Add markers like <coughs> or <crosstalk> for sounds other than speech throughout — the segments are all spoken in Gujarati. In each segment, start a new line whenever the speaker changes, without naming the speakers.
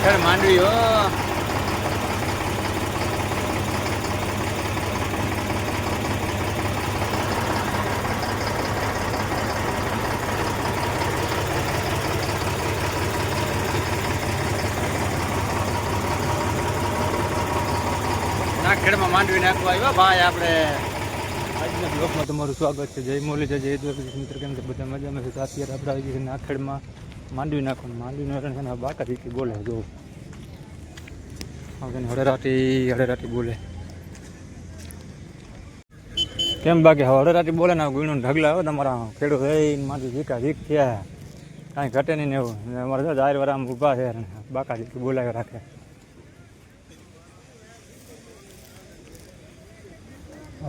નાખર માંડવી, હો. નાખેડમાં માંડવી નાખવા આવ્યા. ભાઈ, આપણે આજના બ્લોકમાં તમારું સ્વાગત છે. જય મોલી, જય જય મિત્ર. કેમ છે? બધા મજામાં છે? અત્યારે આપણે આવી ગયા નાખેડમાં. માંડવી નાખવાનું. માંડવીનું હરણ એના બાકા રીતિ બોલે જો હવે હળેરાટી, હળરાટી બોલે. કેમ બાકી હળરાટી બોલે ને, ગુણો ઢગલા આવે તમારા ખેડૂત રહીને માંડવી ઝીકા ઝીક થયા. કાંઈ ઘટે નહીં એવું. અમારે જો જાહેર વાર આમ ઊભા છે બાકા જીકી બોલાવી રાખે.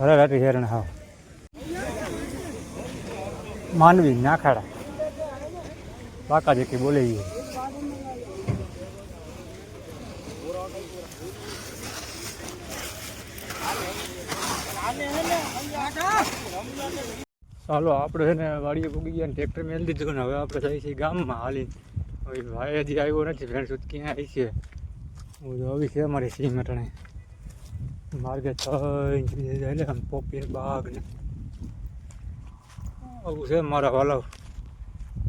હળરાટી હેરણ હાવ. માંડવી નાખાડા. બાકા જેકી બોલે ઈ. ચાલો, આપણે છે ને વાડીએ પૂગી ગયા ટ્રેક્ટર મેળ દીધું ને હવે આપણે જઈએ છીએ ગામમાં હાલી હવે ભાઈ હજી આવ્યો નથી, ફ્રેન્ડ સુધી ક્યાં આવી છે? હું તો આવી છે અમારી સિંહ મટણે. માર્ગે થઈ જાય આમ પોપી બાગ ને આવું છે મારા વાલાવ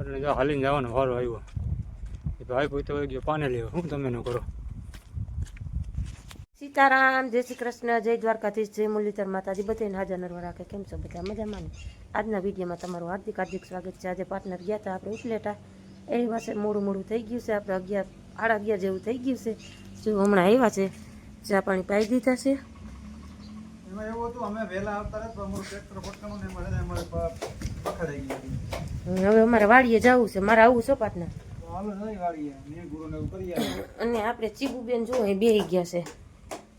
એટલે જો હાલીને જવાનો વારો આવ્યો. એ ભાઈ કોઈ તો ગયો પાને લેવો. હું તમે ન કરો?
સીતારામ જય શ્રી કૃષ્ણ જય દ્વારકાધીશ જય મુરલીધર માતાજી. બધાને હાજર નરવા રાખે. કેમ છો બધા? મજામાં ને? આજના વિડીયોમાં તમારું હાર્દિક હાર્દિક સ્વાગત છે. આજે પાર્ટનર ગયા હતા આપણે ઉપલેટા. એની પાસે મોડું મોડું થઈ ગયું છે. આપણે અગિયાર સાડા અગિયાર જેવું થઈ ગયું છે. જો હમણાં આવ્યા છે. ચા પાણી પાઈ દીધા છે.
એમાં એવું હતું અમે વહેલા આવતા રહ્યા અમારું ટ્રેક્ટર ફટકાનું ને એમાં પકડાઈ ગઈ
હવે અમારે વાડીએ જવું છે મારે આવું છે પાર્ટનર
હાલો નહીં વાળીએ ને ગુરુ ને એવું કરી
અને આપણે ચીબુબેન જુઓ એ બેહી ગયા છે.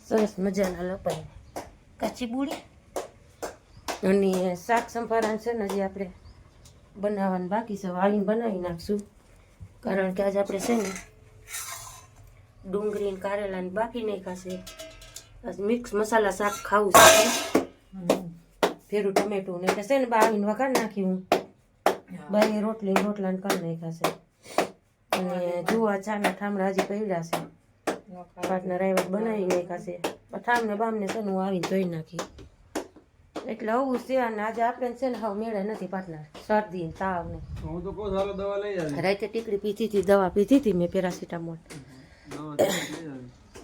સરસ મજાના લપાઈ કાચી બુડી અને શાક સંભારણ છે ને હજી આપણે બનાવવાનું બાકી છે. વાળીને બનાવી નાખશું. કારણ કે આજે આપણે છે ને ડુંગળી ને કારેલા ને બાકી નાખ્યા છે. આજ મિક્સ મસાલા શાક ખાવું છે. ફેરું ટમેટું ને એટલે છે ને બાવીને વઘાર નાખી હું. બાઈ રોટલી રોટલાને રોટલા ને કરી નાખ્યા છે. અને જુઓ ચાના ઠામડા હજી પડ્યા છે. પાટના રાયવટ બનાવી નાખ્યા છે. ઠામને બામને છે ને હું આવીને ધોઈ નાખી. એટલે આવું છે અને આજે આપણે છે ને હાવ મેળે નથી પાટના. શરદી ને તાવ ને.
હું તો કહું ચાલો દવા લઈ આવી.
રાતે ટીકડી પીધી હતી દવા પીધી હતી મેં પેરાસિટામોલ.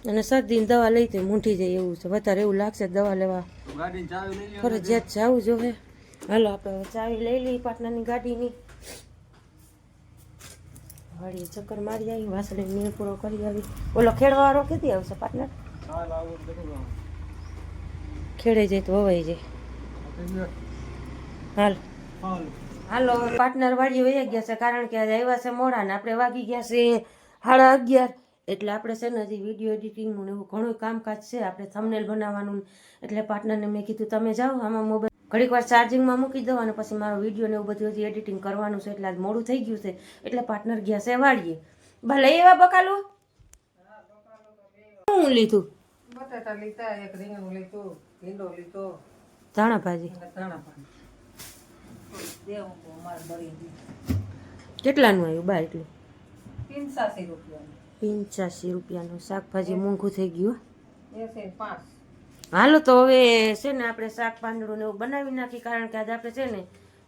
અને શરદીની દવા લઈ હતી મૂંઠી જાય એવું છે. વધારે એવું લાગશે દવા લેવા. ફરજિયાત જવું જોવે હાલો, આપણે ચાવી લઈ લઈએ પાટનાની ગાડીની. વાળી ચક્કર મારી આવી વાસળી નીર પૂરો કરી આવી. ઓલો ખેડવાવાળો કેથી આવશે પાટનર ખેડે જાય તો વવાઈ જાય. હાલ.
હાલ
પાર્ટનર વાળી વહી ગયા છે, કારણ કે આજે આવ્યા છે મોડા ને આપણે વાગી ગયા છે સાડા અગિયાર. એટલે આપણે છે ને હજી વીડિયો એડિટિંગનું એવું ઘણું કામકાજ છે, આપણે થંબનેલ બનાવવાનું એટલે પાર્ટનરને મેં કીધું, તમે જાઓ, આમાં મોબાઈલ ઘડીક વાર ચાર્જિંગમાં મૂકી દઉં અને પછી મારો વીડિયો ને એવું બધું હજી એડિટિંગ કરવાનું છે એટલે આજ મોડું થઈ ગયું છે. એટલે પાર્ટનર ગયા છે વાળીએ ભલે એવા બકાલો. શું લીધું?
બટાટા લીધા એક રીંગણ લીધું ભીંડો લીધો.
ધાણા ભાજી.
ધાણા ગયું
કેટલાનું આવ્યું? બા એટલું.
પિંચાસી રૂપિયાનું.
પિંચાસી રૂપિયાનું. શાકભાજી મોંઘું થઈ ગયું
પાંચ.
હાલો તો હવે છે ને આપણે શાક પાંદડું ને એવું બનાવી નાખી કારણ કે આજે આપણે છે ને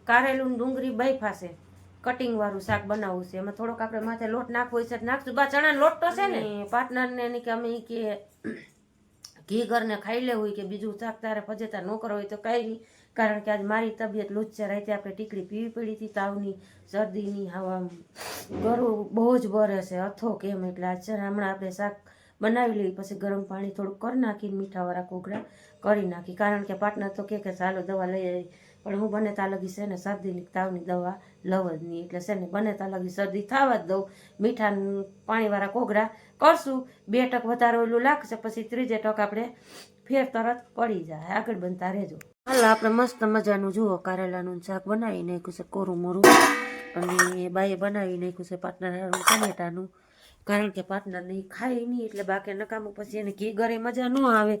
કારેલું ડુંગળી બૈફા કટિંગવાળું કટિંગ વાળું શાક બનાવવું છે. એમાં થોડોક આપણે માથે લોટ નાખવો હોય છે નાખશું. બા, ચણાનો લોટ તો છે ને. પાર્ટનર ને એની કે અમે કે ઘી ઘરને ખાઈ લેવું હોય કે બીજું શાક તારે ફજેતા ન કરો હોય તો કાંઈ નહીં. કારણ કે આજ મારી તબિયત લુચ્ચા રાતે આપણે ટીકડી પીવી પડી હતી તાવની, શરદીની હવા ગરું બહુ જ બરે છે, અથો કેમ એટલે આજ છે હમણાં આપણે શાક બનાવી લેવી પછી ગરમ પાણી થોડુંક કરી નાખીને મીઠાવાળા કોગળા કરી નાખી. કારણ કે પાર્ટનર તો કહે કે ચાલો દવા લઈ આવી પણ હું બને ત્યાં લગી છે ને શરદીની તાવની દવા લવ જ નહીં. એટલે છે ને બને ત્યાં લગી શરદી થવા જ દઉં. મીઠા પાણીવાળા કોગળા કરશું. બે ટક વધારે ઓલું લાગશે, પછી ત્રીજે ટક આપણે ફેર તરત પડી જાય. આગળ બનતા રહેજો. હાલ, આપણે મસ્ત મજાનું જુઓ, કારેલાનું શાક બનાવી નાખ્યું છે, કોરું મોરું. અને બાએ બનાવી નાખ્યું છે પાર્ટનર ટમેટાનું. કારણ કે પાર્ટનર નહીં ખાય નહીં એટલે બાકી નકામું પછી એને ઘી ઘરે મજા ન આવે.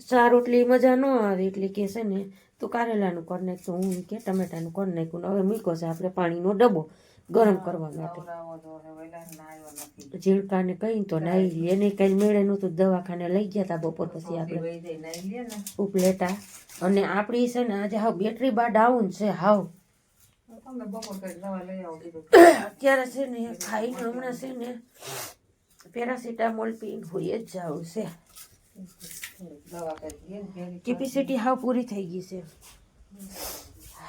સારું એટલી મજા ન આવે એટલે કે છે ને તું કારેલાનું કરી નાખશું હું કે ટમેટાનું કરી નાખ્યું હવે મૂકો છે આપણે પાણીનો ડબ્બો ગરમ કરવા માટે.
નવરાવો તો હવે વહેલા ના આવ્યો નથી.
ઝીણકાને કઈ તો નાઈ લે એને કઈ મેળે નહોતું દવાખાને લઈ ગયા તા બપોર પછી આપણે. ઉપલેટા. અને આપણી છે ને આજે હાવ બેટરી બા ડાઉન છે હાવ. <coughs> અત્યારે છે ને ખાઈ હમણાં છે ને પેરાસિટામોલ પીન હોય જ જાવ છે. કેપેસિટી હાવ પૂરી થઈ ગઈ છે.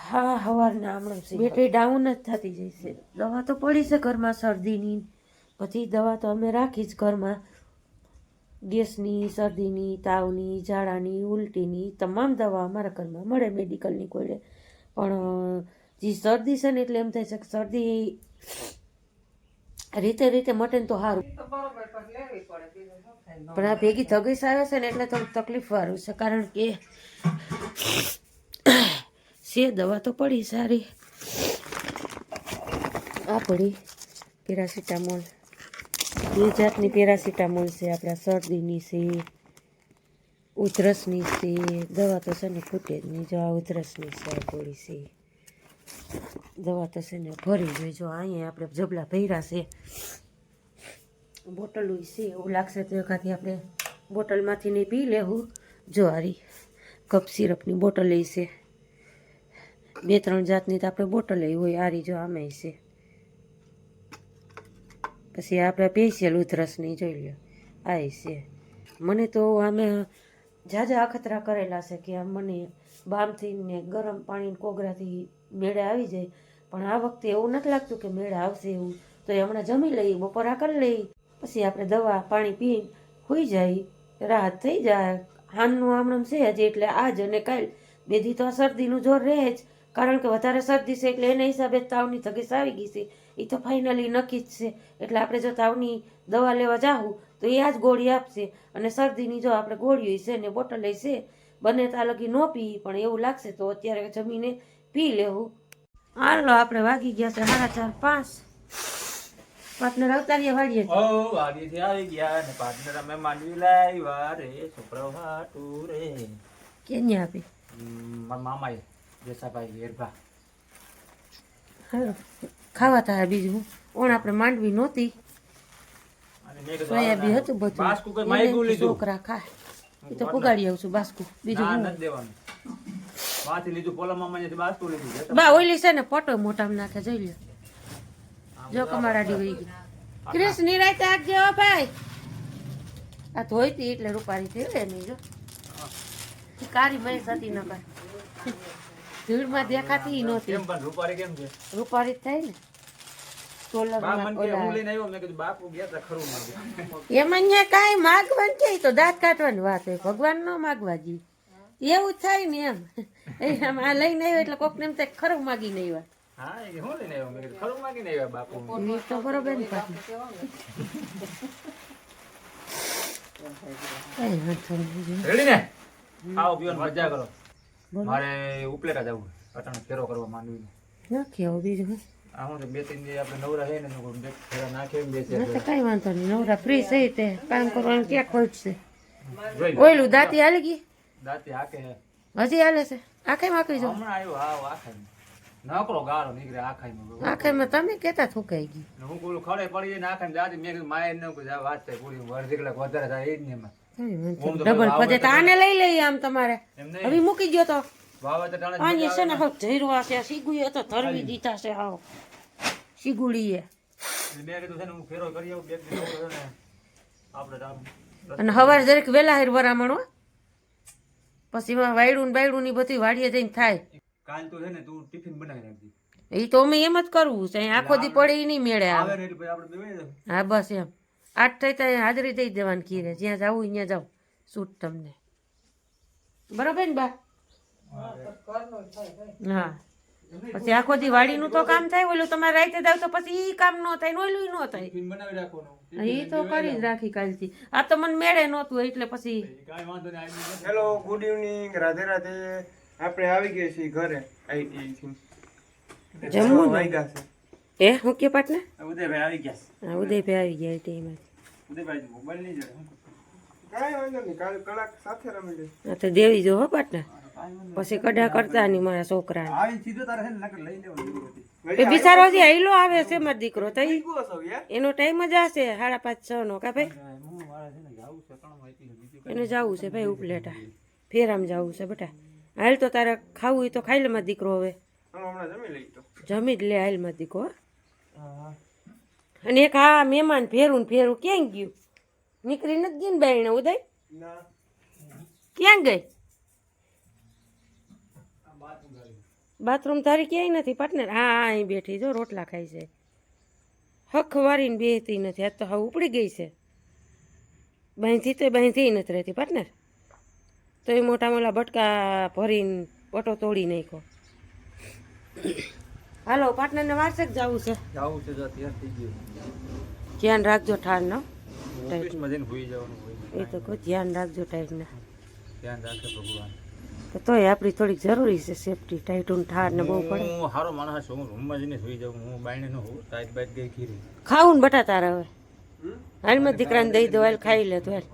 હા હવારના હમણાં બેટરી ડાઉન જ થતી જાય છે. દવા તો પડી છે ઘરમાં શરદીની. પછી દવા તો અમે રાખી જ ઘરમાં. ગેસની શરદીની તાવની ઝાડાની ઉલટીની તમામ દવા અમારા ઘરમાં મળે મેડિકલની કોઈ પણ જે શરદી છે ને એટલે એમ થાય છે કે શરદી રીતે રીતે મટે ને તો સારું
પણ
આ ભેગી ધગીસ આવે છે ને એટલે થોડુંક તકલીફ વાળું છે કારણ કે છે દવા તો પડી સારી. આ પડી પેરાસિટામોલ. બે જાતની પેરાસિટામોલ છે આપણા શરદીની છે ઉધરસની છે દવા તો છે ને ખૂટે જ નહીં જો આ ઉધરસની છે ગોળી છે. દવા થશે ને ભરી જોઈજો અહીંયા આપણે જબલા ભર્યા છે. બોટલ છે, એવું લાગશે તો એકાથી આપણે બોટલમાંથી નહીં પી લેવું. જો હારી, કપ સિરપની બોટલ છે. બે ત્રણ જાતની તો આપણે બોટલ હોય આરી જો આમે છે. પછી આપણે પેશિયલ ઉધરસની જોઈ લો આ છે. મને તો આમે ઝાઝા અખતરા કરેલા છે કે આમ મને બામથી ને ગરમ પાણી કોગરાથી મેળે આવી જાય. પણ આ વખતે એવું નથી લાગતું કે મેળે આવશે એવું. તો એ હમણાં જમી લઈએ બપોરા કરી લઈએ પછી આપણે દવા, પાણી પીને હોઈ જાય. રાહત થઈ જાય. હાનનું આમણમ છે હજી, એટલે આજ અને કાલ. બેધી તો આ શરદીનું જોર રહે જ. કારણ કે વધારે શરદી છે એટલે એના હિસાબે તાવની તગીસ આવી ગઈ છે. એ તો ફાઇનલી નક્કી જ છે. એટલે આપણે જો તાવની દવા લેવા જાવું તો એ આ જ ગોળી આપશે. અને શરદીની જો આપણે ગોળીઓ છે ને બોટલ છે, બને તાલગી લગી ન પી, પણ એવું લાગશે તો અત્યારે જમીને પી લેવું. હાલો આપણે વાગી ગયા છે સાડા ચાર પાંચ. પાર્ટનર અવતારીએ વાળીએ
ઓ વાડીથી આવી ગયા ને પાર્ટનર અમે માંડવી લાવ્યા રે છોકરો હાટુ રે.
કેને આપી?
મારા મામા જેસાભાઈ હેરભા.
હાલો ખાવા થાય બીજું ઓણ આપણે માંડવી નહોતી. સોયાબી હતું બધું.
બાસ્કુ કોઈ
એને છોકરા ખાય. એ તો પુગાડી આવશું બાસ્કુ. બીજું
દેવાનું. લીધું પોલા લીધું છે
બા ઓઈલી છે ને ફોટો મોટામાં નાખે જોઈ લ્યો. જો કમારા ડી ગઈ. ક્રિસ નિરાયતે આપજે હો ભાઈ. આ ધોઈતી એટલે રૂપારી થઈ રે નહીં જો કારી મય સતી ન કર ધૂળમાં દેખાતી નહોતી.
કેમ પણ રૂપારી કેમ છે?
રૂપારી થાય ને. ઓલા એમાં કઈ માગવાની કે તો દાંત કાઢવાની વાત હોય. ભગવાન નો માગવા જી. એવું થાય ને એમ. એમ આ લઈને આવ્યો એટલે કોકને એમ થાય ખરું આવ્યા.
હા એ હું લઈને આવ્યો? મેં કીધું ખરું માંગીને આવ્યા બાપુ.
એ તો બરોબર ને પાછું. નહીં.
રેડી ને? ખાઓ પીવાની મજા કરો. મારે ઉપલેટા જવું અટાણે ફેરો કરવા માંડવી
નાખી આવો બીજું? હું.
આ હું તો બે ત્રણ દી આપણે નવરા છે ને ફેરા નાખે બે
ના કાંઈ વાંધો નહીં નવરા ફ્રી થઈ તે. કામ કરવાનું ક્યાં ખોટશે
જોઈ
ઓયલું દાંતી હાલી ગઈ?
દાંતી આકે
હજી હાલે છે? આખે માખી જાઓ
હમણાં આવ્યો હા આખે નકરો ગાળો નીકળે આખાઈ
આખેમાં તમે કેતા થુકાઈ ગઈ?
હું પેલું ખડે પડી જઈને આખાઈ દાંતી મેં માય ન કોઈ જા વાત થાય પૂરી અડધી કલાક વધારે થાય એ જ
ને ડબલ પદે તો આને લઈ લઈએ આમ તમારે. હવે મૂકી ગયો તો.
જ
આની છે ને હવે જઈરવા છે સીગુએ તો ધરવી દીધા છે હાવ. સીગુડીએ
મેં કીધું છે ને હું ફેરો કરી આવું બે દિવસ છે ને આપણે
અને હવારે દરેક વેલા હેર વરામણ પછી એમાં વાયડું ને બાયડું ની બધી વાડીએ જઈને થાય.
કાલ તો છે ને તું ટિફિન બનાવી રાખજે
એ તો અમે એમ જ કરવું છે અહીં આખો દી પડે એ નહીં મેળે
આવે.
હા બસ એમ. આઠ થઈ ત્યાં હાજરી દઈ દેવાની કીરે જ્યાં જાવું ત્યાં જાવ સૂટ તમને. બરાબર ને બા? હા. પછી આખો દી વાડીનું તો કામ થાય ઓલું તમારે રાતે દાવ તો પછી ઈ કામ ન થાય ને ઓલું ન થાય.
ટિફિન બનાવી રાખવાનું.
એ તો કરી જ રાખી કાલથી. આ તો મને મેળે નહોતું એટલે પછી.
Hello good evening. Radhe Radhe. આપણે આવી ગયા છીએ ઘરે. આઈટી
જમવું
છે.
એ હું કે પાટને?
ઉદયભાઈ આવી ગયા
હા ઉદયભાઈ આવી ગયા ટીમાં
ઉદયભાઈ મોબાઈલ નહીં જોડે
કાંઈ વાંધો નહીં કાલ કલાક સાથે રમી
લે તો દેવી જો હો પાટને? પછી કડા કરતા નહીં મારા છોકરાને.
આવી સીધો તારે છે ને નકર લઈ લેવાનું જરૂર હતી.
વળી
એ બિચારો હજી હાઈલો આવે છે મારો દીકરો તો ઈ
આવ્યો છો યાર?
એનો ટાઈમ જ આશે સાડા પાંચ છ નો કા ભાઈ?
હું
એને જવું છે ભાઈ ઉપલેટા. ફેરામ જવું છે બેટા. હાલ તો તારે ખાવું હોય તો ખાઈ લે મારો દીકરો હવે.
જમી લઈ તો.
જમી જ લે હાલ મારો દીકરો અને એક આ મહેમાન ફેરું ને ફેરું ક્યાં ગયું? નીકળી નથી ગઈ ને બાઈને ઉદય?
ના.
ક્યાં ગઈ? બાથરૂમ તારી ક્યાંય નથી પાર્ટનર? હા હા અહીં બેઠી જો રોટલા ખાય છે. હખ વારીને બેહતી નથી આ તો હવે ઉપડી ગઈ છે. બાંધી તો બાંધી નથી રહેતી પાર્ટનર? તો એ મોટા મોટા બટકા ભરીને પટો તોડી નાખ્યો. હાલો પાર્ટનરને વારસે જ જવું છે.
જવું છે તો તૈયાર થઈ ગયું.
ધ્યાન રાખજો ઠારનો.
ઓફિસમાં જઈને હોઈ જવાનું
એ તો કહો ધ્યાન રાખજો ટાઈટના
ધ્યાન રાખે ભગવાન.
તો તોય આપણી થોડીક જરૂરી છે સેફટી ટાઈટું ઠાર ને બહુ પડે.
હું સારો માણસ છું હું રૂમમાં જઈને સુઈ જાઉં હું બાયણે નો હોઉં ટાઈટ બાઈટ ગઈ ખીરી.
ખાવું ને બટા તારે હવે હાલમાં દીકરાને દઈ દો હાલ ખાઈ લે તો હાલ.